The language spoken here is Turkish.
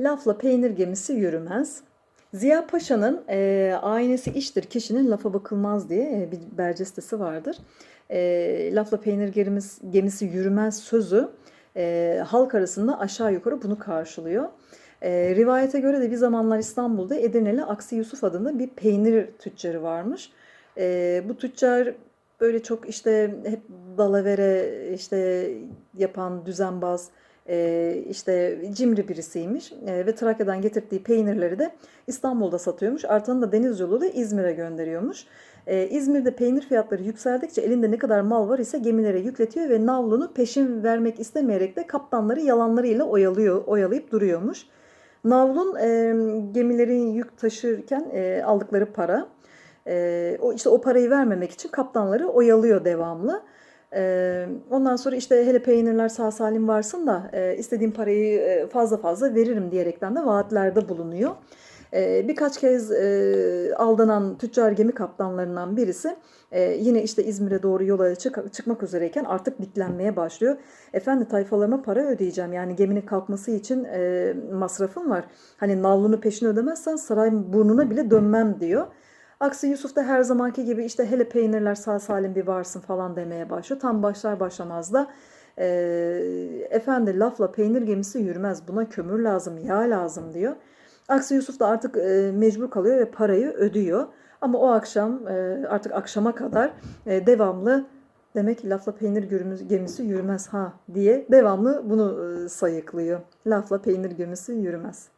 Lafla peynir gemisi yürümez. Ziya Paşa'nın e, aynesi iştir kişinin lafa bakılmaz diye e, bir berce sitesi vardır. E, lafla peynir gemisi, yürümez sözü e, halk arasında aşağı yukarı bunu karşılıyor. E, rivayete göre de bir zamanlar İstanbul'da Edirneli Aksi Yusuf adında bir peynir tüccarı varmış. E, bu tüccar böyle çok işte hep dalavere işte yapan düzenbaz işte cimri birisiymiş E, ve Trakya'dan getirdiği peynirleri de İstanbul'da satıyormuş. Artanı da deniz yoluyla İzmir'e gönderiyormuş. E, İzmir'de peynir fiyatları yükseldikçe elinde ne kadar mal var ise gemilere yükletiyor ve navlunu peşin vermek istemeyerek de kaptanları yalanlarıyla oyalıyor, oyalayıp duruyormuş. Navlun e, gemilerin yük taşırken e, aldıkları para. E, o işte o parayı vermemek için kaptanları oyalıyor devamlı. Ondan sonra işte hele peynirler sağ salim varsın da e, istediğim parayı fazla fazla veririm diyerekten de vaatlerde bulunuyor. Birkaç kez aldanan tüccar gemi kaptanlarından birisi yine işte İzmir'e doğru yola çık- çıkmak üzereyken artık diklenmeye başlıyor. Efendi tayfalarıma para ödeyeceğim yani geminin kalkması için masrafım var. Hani navlunu peşin ödemezsen saray burnuna bile dönmem diyor. Aksi Yusuf da her zamanki gibi işte hele peynirler sağ salim bir varsın falan demeye başlıyor. Tam başlar başlamaz da e, efendi lafla peynir gemisi yürümez buna kömür lazım yağ lazım diyor. Aksi Yusuf da artık e, mecbur kalıyor ve parayı ödüyor. Ama o akşam e, artık akşama kadar e, devamlı demek ki lafla peynir gemisi yürümez ha diye devamlı bunu sayıklıyor. Lafla peynir gemisi yürümez.